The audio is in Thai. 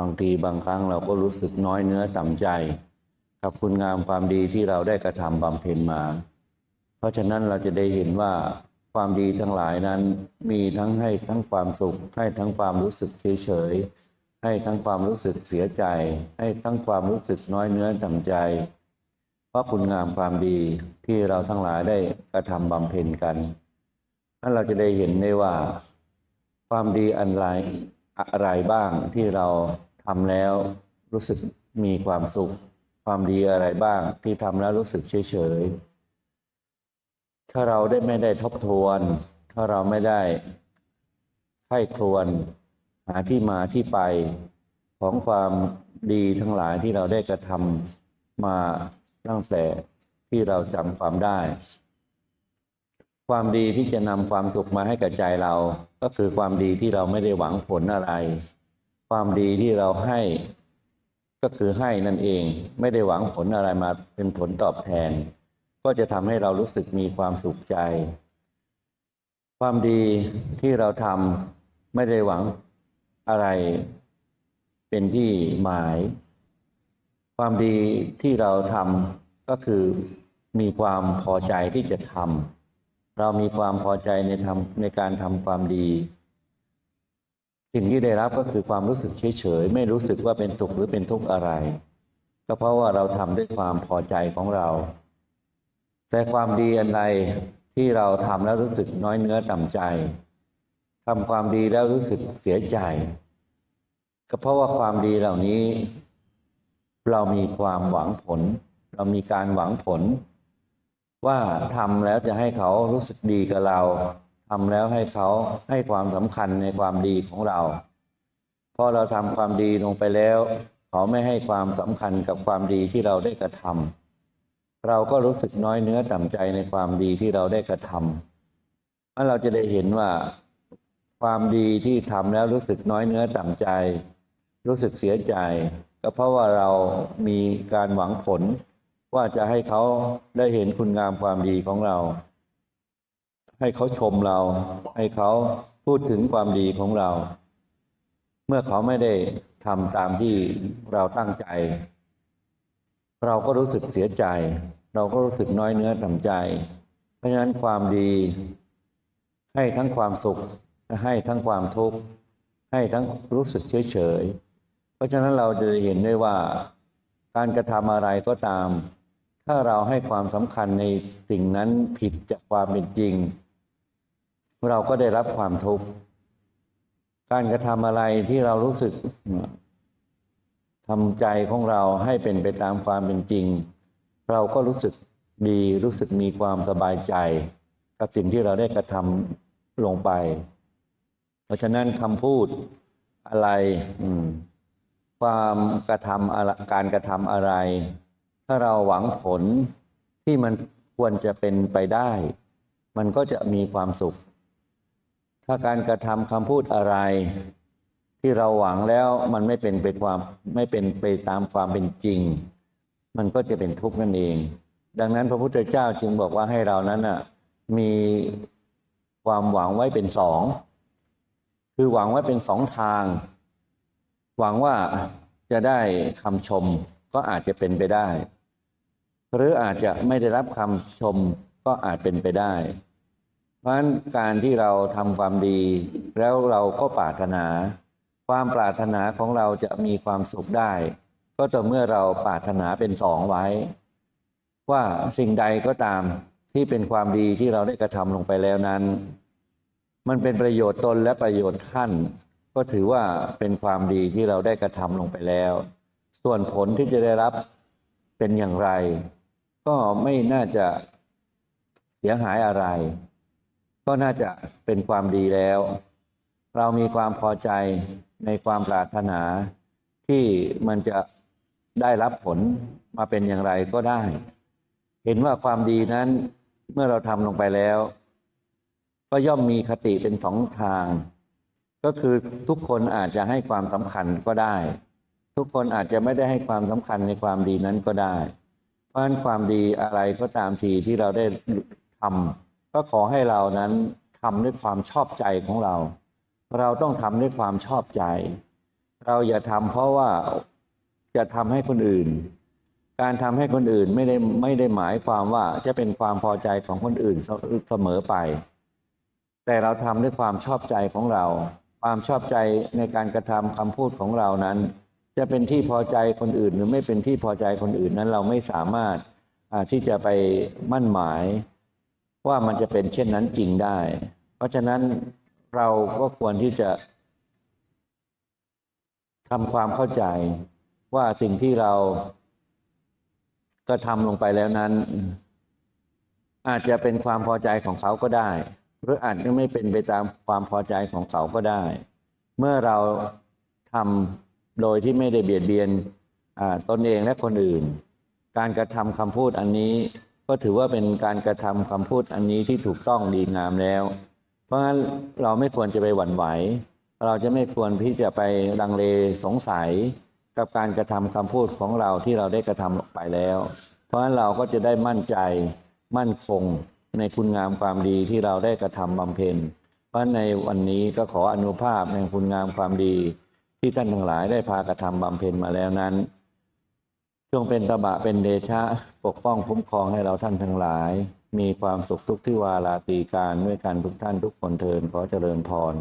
บางทีบางครั้งเราก็รู้สึกน้อยเนื้อต่ำใจ กับคุณงามความดีที่เราได้กระทำบำเพ็ญมา เพราะฉะนั้นเราจะได้เห็นว่าความดีทั้งหลายนั้นมีทั้งให้ทั้งความสุข ให้ทั้งความรู้สึกเฉยๆให้ทั้งความรู้สึกเสียใจ ให้ทั้งความรู้สึกน้อยเนื้อต่ำใจ เพราะคุณงามความดีที่เราทั้งหลายได้กระทำบำเพ็ญกันนั่นเราจะได้เห็นได้ว่า ความดีอันไรอะไรบ้างที่เรา ทำแล้วรู้สึกมีความสุข ความดีอะไรบ้าง ที่ทำแล้วรู้สึกเฉยๆถ้าเราได้ไม่ได้ทบทวน ถ้าเราไม่ได้ไข้ครวนหาที่มาที่ไปของความดีทั้งหลายที่เราได้กระทำมาตั้งแต่ที่เราจำความได้ ความดีที่จะนำความสุขมาให้กับใจเรา ก็คือความดีที่เราไม่ได้หวังผลอะไร ความดีที่เราให้ก็คือให้นั่นเอง ไม่ได้หวังผลอะไรมาเป็นผลตอบแทน ก็จะทำให้เรารู้สึกมีความสุขใจ ความดีที่เราทำไม่ได้หวังอะไรเป็นที่หมาย ความดีที่เราทำก็คือมีความพอใจที่จะทำเรามีความพอใจในทำในการทำความดี สิ่งที่ได้รับก็คือความรู้สึกเฉยๆ ไม่รู้สึกว่าเป็นสุขหรือเป็นทุกข์อะไร ก็เพราะว่าเราทำด้วยความพอใจของเรา แต่ความดีอันใดที่เราทำแล้วรู้สึกน้อยเนื้อต่ำใจทำความดีแล้วรู้สึกเสียใจ ก็เพราะว่าความดีเหล่านี้ เรามีความหวังผล เรามีการหวังผล ว่าทำแล้วจะให้เขารู้สึกดีกับเรา ทำแล้วให้เขาให้ความสำคัญในความดีของเราพอเราทำความดีลงไปแล้ว เขาไม่ให้ความสำคัญกับความดีที่เราได้กระทำเราก็รู้สึกน้อยเนื้อต่ำใจในความดีที่เราได้กระทำนั่นเราจะได้เห็นว่า ความดีที่ทำแล้วรู้สึกน้อยเนื้อต่ำใจ รู้สึกเสียใจ ก็เพราะว่าเรามีการหวังผลว่าจะให้เขาได้เห็นคุณงามความดีของเรา ให้เขาชมเรา ให้เขาพูดถึงความดีของเรา เมื่อเขาไม่ได้ทำตามที่เราตั้งใจ เราก็รู้สึกเสียใจ เราก็รู้สึกน้อยเนื้อต่ำใจ เพราะฉะนั้นความดี ให้ทั้งความสุขให้ทั้งความทุกข์ให้ทั้งรู้สึกเฉยเฉยเพราะฉะนั้นเราจะเห็นได้ว่าการกระทำอะไรก็ตาม ถ้าเราให้ความสำคัญในสิ่งนั้นผิดจากความเป็นจริง เราก็ได้รับความทุกข์การกระทำอะไรที่เรารู้สึกทำใจของเราให้เป็นไปตามความเป็นจริง เราก็รู้สึกดีรู้สึกมีความสบายใจ กับสิ่งที่เราได้กระทำลงไป เพราะฉะนั้นคำพูดอะไรความกระทำอะไรการกระทำอะไร ถ้าเราหวังผลที่มันควรจะเป็นไปได้ มันก็จะมีความสุข ถ้าการกระทำคำพูดอะไร ที่เราหวังแล้วมันไม่เป็นไปความไม่เป็นไปตามความเป็นจริง มันก็จะเป็นทุกข์นั่นเอง ดังนั้นพระพุทธเจ้าจึงบอกว่าให้เรานั้นน่ะมีความหวังไว้เป็นสองคือหวังไว้เป็นสองทาง หวังว่าจะได้คำชมก็อาจจะเป็นไปได้ หรืออาจจะไม่ได้รับคำชมก็อาจเป็นไปได้ เพราะฉะนั้นการที่เราทำความดี แล้วเราก็ปรารถนา ความปรารถนาของเราจะมีความสุขได้ ก็ต่อเมื่อเราปรารถนาเป็นสองไว้ ว่าสิ่งใดก็ตามที่เป็นความดีที่เราได้กระทำลงไปแล้วนั้น มันเป็นประโยชน์ตนและประโยชน์ท่าน ก็ถือว่าเป็นความดีที่เราได้กระทำลงไปแล้ว ส่วนผลที่จะได้รับเป็นอย่างไร ก็ไม่น่าจะเสียหายอะไร ก็น่าจะเป็นความดีแล้ว เรามีความพอใจในความปรารถนา ที่มันจะได้รับผลมาเป็นอย่างไรก็ได้ เห็นว่าความดีนั้นเมื่อเราทำลงไปแล้ว ก็ย่อมมีคติเป็นสองทาง ก็คือทุกคนอาจจะให้ความสำคัญก็ได้ ทุกคนอาจจะไม่ได้ให้ความสำคัญในความดีนั้นก็ได้ เพราะฉะนั้นความดีอะไรก็ตามทีที่เราได้ทำ ก็ขอให้เรานั้นทำด้วยความชอบใจของเรา เราต้องทำด้วยความชอบใจ เราอย่าทำเพราะว่าจะทำให้คนอื่น การทำให้คนอื่นไม่ได้ไม่ได้หมายความว่าจะเป็นความพอใจของคนอื่นเสมอไป แต่เราทำด้วยความชอบใจของเรา ความชอบใจในการกระทำคำพูดของเรานั้น จะเป็นที่พอใจคนอื่น หรือไม่เป็นที่พอใจคนอื่นนั้นเราไม่สามารถที่จะไปมั่นหมาย ว่ามันจะเป็นเช่นนั้นจริงได้ เพราะฉะนั้นเราก็ควรที่จะทำความเข้าใจว่าสิ่งที่เรากระทำลงไปแล้วนั้น อาจจะเป็นความพอใจของเขาก็ได้ หรืออาจจะไม่เป็นไปตามความพอใจของเขาก็ได้ เมื่อเราทำโดยที่ไม่ได้เบียดเบียนตนเองและคนอื่น การกระทำคำพูดอันนี้ ก็ถือว่าเป็นการกระทำคำพูดอันนี้ที่ถูกต้องดีงามแล้ว เพราะฉะนั้นเราไม่ควรจะไปหวั่นไหว เราจะไม่ควรที่จะไปลังเลสงสัยกับการกระทำคำพูดของเราที่เราได้กระทำออกไปแล้ว เพราะฉะนั้นเราก็จะได้มั่นใจมั่นคงในคุณงามความดีที่เราได้กระทำบำเพ็ญ เพราะในวันนี้ก็ขออนุภาพในคุณงามความดี ที่ท่านทั้งหลายได้พากระทำบำเพ็ญมาแล้วนั้น จงเป็นตบะเป็นเดชะ ปกป้องคุ้มครองให้เราท่านทั้งหลาย มีความสุขทุกที่วาลาตีการด้วยกันทุกท่านทุกคนเทินขอเจริญพร